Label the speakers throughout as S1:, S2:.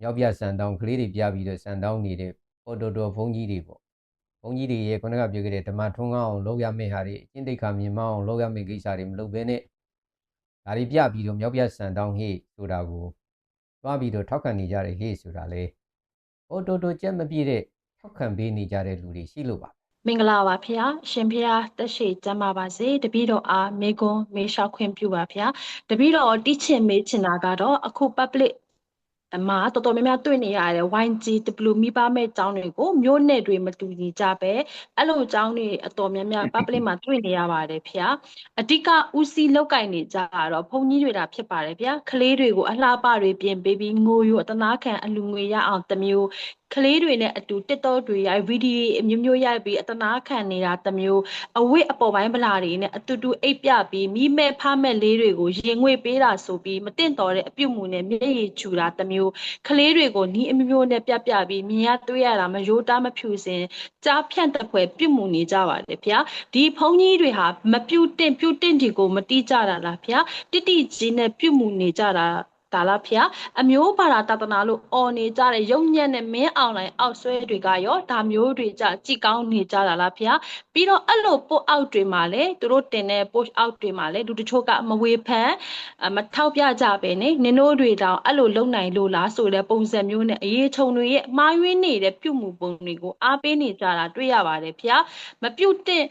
S1: မြောက်ပြစံတောင်းကလေးတွေပြပြီးတော့စံတောင်းနေတဲ့ပေါ်တော်တော်ဘုန်းကြီးတွေပေါ့ဘုန်းကြီးတွေရဲ့ခုနကပြောခဲ့တဲ့ဓမ္မထွန်းကောင်းအောင်လုပ်ရမယ့်ဟာတွေအကျင့်တိတ်ခါမြင်မအောင်လုပ်ရမယ့်ကိစ္စတွေမလုပ်ဘဲနဲ့ဒါတွေပြပြီးတော့မြောက်ပြစံတောင်းဟေ့ဆိုတာကိုသွားပြီးတော့ထောက်ခံနေကြတယ်ဟေ့ဆိုတာလေပေါ်တော်တော်ကြက်မပြည့်တဲ့ထောက်ခံပေးနေကြတဲ့လူတွေရှိလို့ပါ
S2: မင်္ဂလာပါဖျားရှင်ဖျားတက်ရှိကျမ်းပါပါစေတပည့်တော်အားမေကွန်းမေလျှောက်ခွင့်ပြုပါဖျားတပည့်တော်တိချင်မေးချင်တာကတော့အခု public အမတော်တော်များများတွေ့နေရတယ် YGW မိဘမဲ့ကျောင်းတွေကိုမျိုးနဲ့တွေမတူညီကြပဲအဲ့လိုကျောင်းတွေအတော်များများ public မှာတွေ့နေရပါတယ်ဖျားအဓိကဦးစီးလောက်ကင်နေကြတာတော့ဘုန်းကြီးတွေတာဖြစ်ပါတယ်ဗျာကလေးတွေကိုအလှပတွေပြင်ပေးပြီးငိုယူအတနာခံအလူငွေရအောင်တစ်မျိုးကလေးတွေနဲ့အတူတစ်တော့တွေရိုက်ဗီဒီယိုအမျိုးမျိုးရိုက်ပြီးအတနာခံနေတာတစ်မျိုးအဝိအပေါ်ပိုင်းဗလာတွေနဲ့အတူတူအိပ်ပြပြီးမိမဲ့ဖမဲ့လေးတွေကိုရင်ငွေပေးတာဆိုပြီးမတင်တော်တဲ့အပြုတ်မှုနဲ့မျက်ရည်ချူတာတစ်မျိုးကလေးတွေကိုနီးအမျိုးမျိုးနဲ့ပြပြပြီးမြင်ရတွေ့ရတာမရိုးသားမဖြူစင်ကြားဖြန့်တဲ့ဖွယ်ပြုတ်မှုနေကြပါတယ်ဗျာဒီဘုန်းကြီးတွေဟာမပြုတ်တင်ပြုတ်တင်ဒီကိုမတိကြတာလားဗျာတိတိကြီးနဲ့ပြုတ်မှုနေကြတာ ဒါလားဖျားအမျိုးဘာသာတသနာလို့អော်နေကြတဲ့ရုံညံ့နဲ့မင်းအောင်လိုင်းအောက်ဆွဲတွေကရောဒါမျိုးတွေကြကြည်ကောင်းနေကြတာလားဖျားပြီးတော့အဲ့လိုပို့အောက်တွေမှာလေသူတို့တင်တဲ့ push out တွေမှာလေလူတချို့ကမဝေဖန်အမထောက်ပြကြပဲနေနင်တို့တွေတောင်အဲ့လိုလုံနိုင်လို့လားဆိုတဲ့ပုံစံမျိုးနဲ့အရေးချုံတွေရဲ့မှားယွင်းနေတဲ့ပြုမှုပုံတွေကိုအားပေးနေကြတာတွေ့ရပါတယ်ဖျားမပြုတ်တဲ့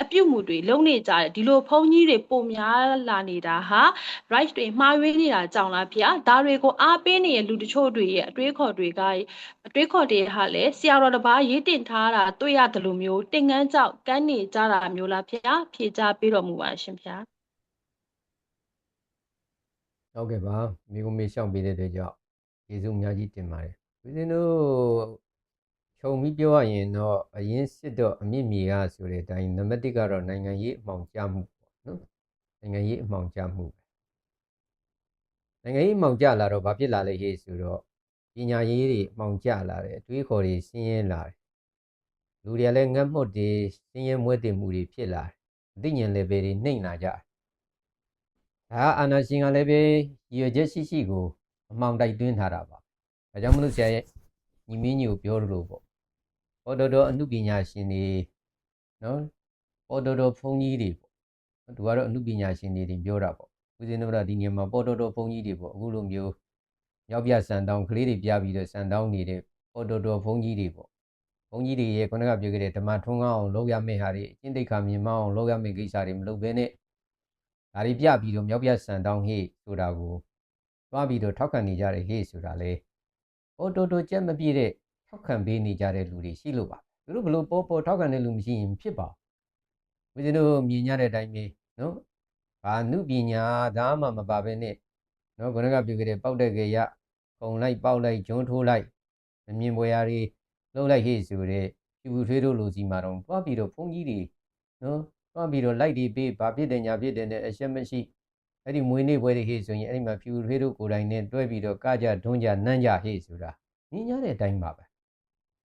S2: အပြုမှုတွေလုံနေကြတယ်ဒီလိုဖုံးကြီးတွေပုံများလာနေတာဟာ right တွေမှားယွင်းနေတာကြောင့်လားဖေ။ဒါတွေကိုအားပေးနေတဲ့လူတချို့တွေရဲ့အတွေးခေါ်တွေကအတွေးခေါ်တွေဟာလည်းဆရာတော်တစ်ပါးရေးတင်ထားတာတွေ့ရတယ်လို့မျိုးတင်ငန်းကြောက်ကန်းနေကြတာမျိုးလားဖေ။ဖြေချပေးတော်မူပါရှင်ဖေ
S1: ဟုတ်ကဲ့ပါမိကုမေရှောင်းပေးတဲ့အတွက်ကြောင့်ကျေးဇူးအများကြီးတင်ပါတယ်ဦးဇင်းတို့ခြုံပြီးပြောရရင်တော့အရင်စစ်တော့အမြင့်မြေကဆိုတဲ့အတိုင်းနံပါတ်1ကတော့နိုင်ငံရေးအမှောင်ကျမှုပေါ့နော်နိုင်ငံရေးအမှောင်ကျမှုပဲ နိုင်ငံရေးအမှောင်ကျလာတော့ဘာဖြစ်လာလဲဟေ့ဆိုတော့ပညာရေးတွေအမှောင်ကျလာတယ်အတွေးခေါ်တွေဆင်းရဲလာတယ်လူတွေကလည်းငတ်မှုတ်တွေဆင်းရဲမွဲတေမှုတွေဖြစ်လာတယ်အသိဉာဏ် level တွေနှိမ့်လာကြတယ်ဒါအာနာရှင်ကလည်းပဲရည်ရွယ်ချက်ရှိရှိကိုအမှောင်တိုက်တွင်းထားတာပါ။ဒါကြောင့်မလို့ဆရာရဲ့ညီမင်းကြီးကိုပြောလို့ပေါ့။ပေါ်တော်တော်အမှုပညာရှင်တွေနော်ပေါ်တော်တော်ဘုန်းကြီးတွေပေါ့။သူကတော့အမှုပညာရှင်တွေတင်ပြောတာပေါ့။ ဦးဇင်းတို့ကဒီနေရာမှာပေါ်တော်တော်ဘုန်းကြီးတွေပေါ့အခုလိုမျိုးရောက်ပြစံတောင်းကလေးတွေပြပြီးတော့စံတောင်းနေတဲ့ပေါ်တော်တော်ဘုန်းကြီးတွေပေါ့။ဘုန်းကြီးတွေရဲ့ခုနကပြောခဲ့တဲ့ဓမ္မထွန်းကောင်းအောင်လုပ်ရမယ့်ဟာတွေအကျင့်တိတ်ခါမြင်မအောင်လုပ်ရမယ့်ကိစ္စတွေမလုပ်ဘဲနဲ့ဒါတွေပြပြီးတော့မြောက်ပြစံတောင်းဟေ့ဆိုတာကိုသွားပြီးတော့ထောက်ခံနေကြတယ်ဟေ့ဆိုတာလေဟိုတိုတိုကြက်မပြည့်တဲ့ထောက်ခံပေးနေကြတဲ့လူတွေရှိလို့ပါသူတို့ဘလို့ပေါ်ပေါ်ထောက်ခံတဲ့လူမရှိရင်ဖြစ်ပါဘူးဦးဇင်းတို့မြင်ကြတဲ့အတိုင်းပဲနော် ဘာနုပညာသားမှမပါဘဲနဲ့နော်ခုနကပြောခဲ့တဲ့ပေါက်တဲ့ကေရခုံလိုက်ပေါက်လိုက်ဂျွန်းထိုးလိုက်မမြင်ပွဲရာတွေလှုပ်လိုက်ဟေ့ဆိုတဲ့ဖြူထွေးတို့လူစီမှာတော့သွားပြီးတော့ဘုန်းကြီးတွေနော်သွားပြီးတော့လိုက်ဒီပေးဘာဖြစ်တယ်ညာဖြစ်တယ်နဲ့အရှက်မရှိအဲ့ဒီမွေးနေ့ပွဲတွေဟေ့ဆိုရင်အဲ့ဒီမှာဖြူထွေးတို့ကိုယ်တိုင်နဲ့တွဲပြီးတော့ကကြဒွန်းကြနန်းကြဟေ့ဆိုတာမြင်ရတဲ့အတိုင်းပါပဲ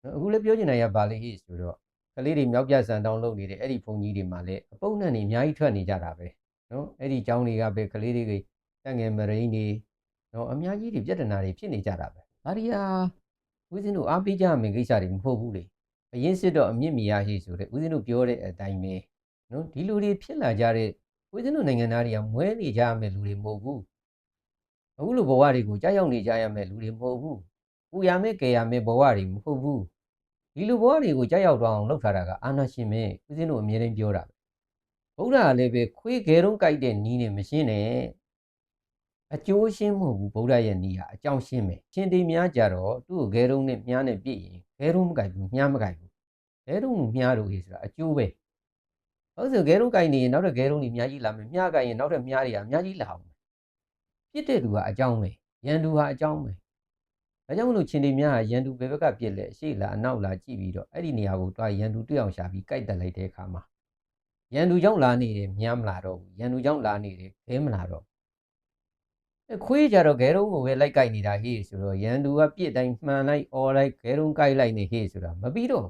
S1: နော်အခုလည်းပြောချင်တာရပါလေဟေ့ဆိုတော့ကလေးတွေမြောက်ပြဆန်တောင်းလုပ်နေတဲ့အဲ့ဒီဘုံကြီးတွေမှာလည်းအပုပ်နဲ့နေအများကြီးထွက်နေကြတာပဲ နော်အဲ့ဒီကျောင်းတွေကပဲကလေးတွေကတက်ငယ်မရိန်းတွေနော်အများကြီးတွေပြဿနာတွေဖြစ်နေကြတာပဲဒါရီယာဦးဇင်းတို့အားပေးကြမယ်ကိစ္စတွေမဟုတ်ဘူးလေအရင်စစ်တော့အမြင့်မီရရှိဆိုတဲ့ဦးဇင်းတို့ပြောတဲ့အတိုင်းပဲနော်ဒီလူတွေဖြစ်လာကြတဲ့ဦးဇင်းတို့နိုင်ငံသားတွေကမွဲနေကြရမယ်လူတွေမဟုတ်ဘူးအခုလိုဘဝတွေကိုကြောက်ရောက်နေကြရမယ်လူတွေမဟုတ်ဘူးပူရမယ်ကြရမယ်ဘဝတွေမဟုတ်ဘူးဒီလိုဘဝတွေကိုကြောက်ရောက်တော့အောင်လုပ်ထားတာကအာနာရှင်ပဲဦးဇင်းတို့အမြဲတမ်းပြောတာပဲ ဗုဒ္ဓကလည်းပဲခွေးခဲတုံးကြိုက်တဲ့နီးနဲ့မရှင်းနဲ့အကျိုးရှင်းမဟုတ်ဘူးဗုဒ္ဓရဲ့နီးဟာအကြောင်းရှင်းပဲရှင်တေများကြတော့သူ့ကိုခဲတုံးနဲ့မြားနဲ့ပြည့်ရင်ခဲတုံးမကြိုက်ဘူးမြားမကြိုက်ဘူးခဲတုံးကိုမြားလို့ဟေ့ဆိုတာအကျိုးပဲဟုတ်ဆိုဂဲရုံးကင်နေရင်နောက်တဲ့ဂဲရုံးတွေအများကြီးလာမယ်မြားကင်ရင်နောက်တဲ့မြားတွေကအများကြီးလာအောင်ပြစ်တဲ့သူကအကြောင်းပဲရန်သူဟာအကြောင်းပဲဒါကြောင့်မလို့ချင်းတွေများကရန်သူဘယ်ဘက်ကပြစ်လဲအရှိလားအနောက်လားကြည့်ပြီးတော့အဲ့ဒီနေရာကိုတွားရန်သူတွေ့အောင်ရှာပြီးကြိုက်တက်လိုက်တဲ့အခါမှာ ရန်သူကြောင့်လာနေတယ်မြားမလာတော့ဘူးရန်သူကြောင့်လာနေတယ်ခဲမလာတော့အဲခွေးကြတော့ဂဲရုံးကိုပဲလိုက်ကြိုက်နေတာဟေ့ဆိုတော့ရန်သူကပြစ်တိုင်းမှန်လိုက်អော်လိုက်ဂဲရုံးကြိုက်လိုက်နေဟေ့ဆိုတာမပြီးတော့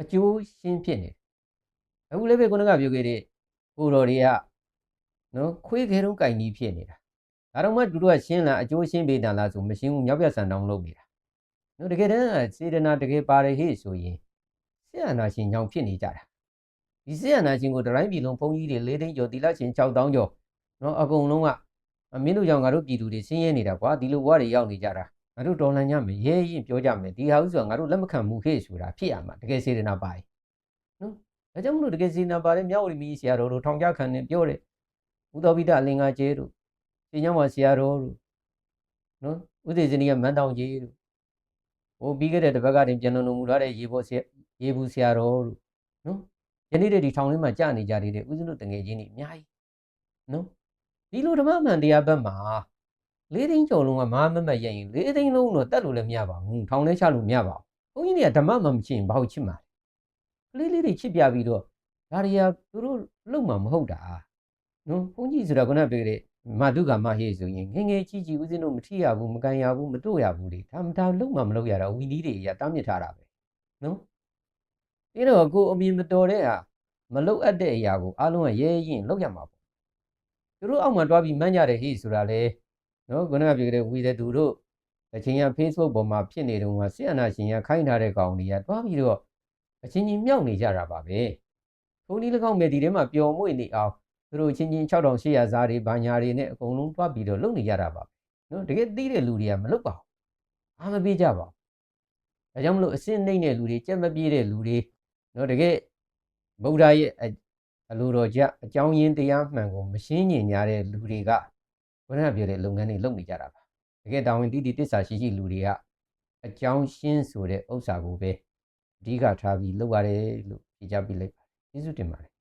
S1: အကျိုးရှင်းဖြစ်နေတယ်အခုလည်းပဲခုနကပြောခဲ့တဲ့ကိုတော်တွေကနော်ခွေးခဲတုံးကင်ကြီးဖြစ်နေတာဒါတော့မှသူတို့ကရှင်းလားအကျိုးရှင်းပေးတယ်လားဆိုမရှင်းဘူးမြောက်ပြဆန်တောင်းလုပ်နေတာနော်တကယ်တမ်းစေတနာတကယ်ပါတယ်ဟေ့ဆိုရင်ဆရာနာရှင်ကြောင့်ဖြစ်နေကြတာ ဒီဆရာနာရှင်ကိုတတိုင်းပြည်လုံးဘုန်းကြီးတွေ၄သိန်းကျော်တီလာရှင်6000ကျော်နော်အကုန်လုံးကအမင်းတို့ကြောင့်ငါတို့ပြည်သူတွေဆင်းရဲနေတာကွာဒီလိုဘဝတွေရောက်နေကြတာငါတို့တော်လှန်ကြမယ်ရဲရင်ပြောကြမယ်ဒီဟာဥစ္စာငါတို့လက်မခံမှုဟေ့ဆိုတာဖြစ်ရမှာတကယ်စေတနာပါရင်နော်ဒါကြောင့်မလို့တကယ်စေတနာပါတယ်မြောက်ဝတီမီဆရာတော်တို့ထောင်ကြခံနေပြောတယ်ဥတော်ပိတအလင်္ကာကျဲတို့။ရှင်ညောင်းပါဆရာတော်တို့နော်ဥဒေဇနီကမန်းတောင်ကြီးတို့ဟိုပြီးခဲ့တဲ့တစ်ပတ်ကတင်ပြန်လုံမူထားတဲ့ရေဘောဆရာရေဘူးဆရာတော်တို့နော် ယနေ့တည်းဒီထောင်လေးမှာကြာနေကြသေးတယ်ဥစဉ်တို့တငယ်ချင်းတွေအများကြီးနော်ဒီလိုဓမ္မမှန်တရားဘက်မှာလေးသိန်းကျော်လုံးကမဟာမမတ်ရရင်လေးသိန်းလုံးတော့တတ်လို့လည်းမရပါဘူးထောင်ထဲချလို့မရပါဘူးဘုန်းကြီးတွေကဓမ္မမှန်မချင်ဘာလို့ချစ်မှာလဲကလေးလေးတွေချစ်ပြပြီးတော့ဒါတွေကသူတို့လုံမှာမဟုတ်တာနော်ဘုန်းကြီးဆိုတာကလည်းပြောတဲ့မာတုကမဟေဆိုရင်ငယ်ငယ်ကြီးကြီးဦးဇင်းတို့မထီရဘူးမကန်ရဘူးမတို့ရဘူးလေဒါမှဒါလုံးမမလုပ်ရတာဝီနီးတွေရတားမြစ်ထားတာပဲနော် ဒီတော့ကိုအမြင်မတော်တဲ့ဟာမလုပ်အပ်တဲ့အရာကိုအားလုံးကရဲရင်လုပ်ရမှာပေါ့သူတို့အောက်မှာတွားပြီးမှန်းကြတယ်ဟေ့ဆိုတာလေနော်ခုနကပြောတဲ့ဝီတဲ့သူတို့အချင်းက Facebook ပေါ်မှာဖြစ်နေတုန်းကဆီယနာရှင်ကခိုင်းထားတဲ့ကောင်တွေကတွားပြီးတော့အချင်းချင်းမြောက်နေကြတာပါပဲထုံးဒီ၎င်းမဲ့ဒီထဲမှာပျော်မွေ့နေအောင်သူတို့ချင်းချင်း6800ဇာတ်တွေဘာညာတွေနဲ့အကုန်လုံးတွားပြီးတော့လုပ်နေကြတာပါနော်တကယ်သိတဲ့လူတွေကမလုပ်ပါဘူးအားမပေးကြပါဘူးဒါကြောင့်မလို့အစင်းနှိမ့်တဲ့လူတွေကြက်မပြေးတဲ့လူတွေ နော်တကယ်ဗုဒ္ဓရဲ့အအလိုတော်ကြအကြောင်းရင်းတရားမှန်ကိုမရှင်းညင်ကြတဲ့လူတွေကဘုရားပြောတဲ့လုပ်ငန်းတွေလုပ်နေကြတာပါတကယ်တာဝန်တိတိတစ္ဆာရှိရှိလူတွေကအကြောင်းရှင်းဆိုတဲ့ဥစ္စာကိုပဲအဓိကထားပြီးလုပ်ရတယ်လို့ဖြေချပြလိုက်ပါတယ်ကျေးဇူးတင်ပါတယ်